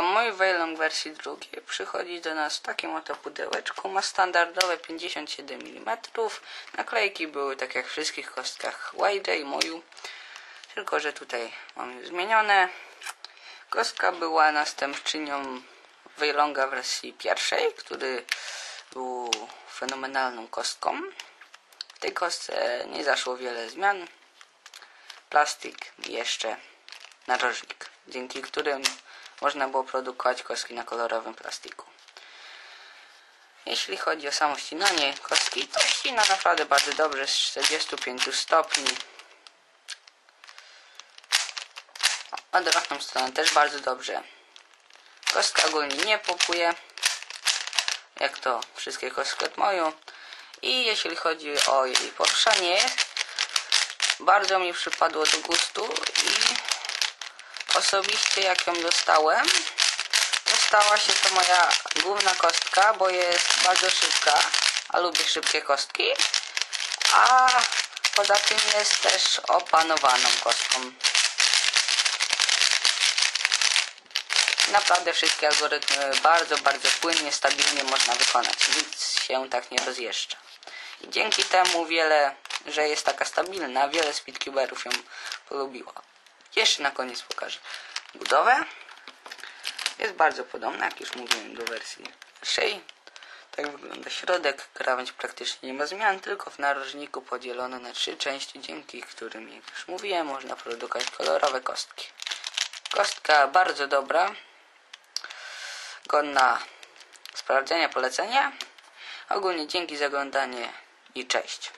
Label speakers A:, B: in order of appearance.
A: Mój Wejlong wersji drugiej przychodzi do nas w takim oto pudełeczku. Ma standardowe 57 mm. Naklejki były tak jak w wszystkich kostkach Wide i moju. Tylko, że tutaj mam już zmienione. Kostka była następczynią Wejlonga wersji pierwszej, który był fenomenalną kostką. W tej kostce nie zaszło wiele zmian. Plastik jeszcze narożnik, dzięki którym można było produkować kostki na kolorowym plastiku. Jeśli chodzi o samo ścinanie kostki, to ścina naprawdę bardzo dobrze z 45 stopni. Odwrotną stronę też bardzo dobrze. Kostka ogólnie nie popuje, jak to wszystkie kostki od moją. I jeśli chodzi o jej poruszanie, bardzo mi przypadło do gustu i osobiście jak ją dostałem, to stała się to moja główna kostka, bo jest bardzo szybka, a lubię szybkie kostki, a poza tym jest też opanowaną kostką. Naprawdę wszystkie algorytmy bardzo, bardzo płynnie, stabilnie można wykonać. Nic się tak nie rozjeżdża. I dzięki temu wiele, że jest taka stabilna, wiele speedcuberów ją polubiło. Jeszcze na koniec pokażę budowę. Jest bardzo podobna, jak już mówiłem, do wersji pierwszej. Tak wygląda środek. Krawędź praktycznie nie ma zmian, tylko w narożniku podzielono na trzy części, dzięki którym, jak już mówiłem, można produkować kolorowe kostki. Kostka bardzo dobra, godna sprawdzenia, polecenia. Ogólnie dzięki za oglądanie i cześć.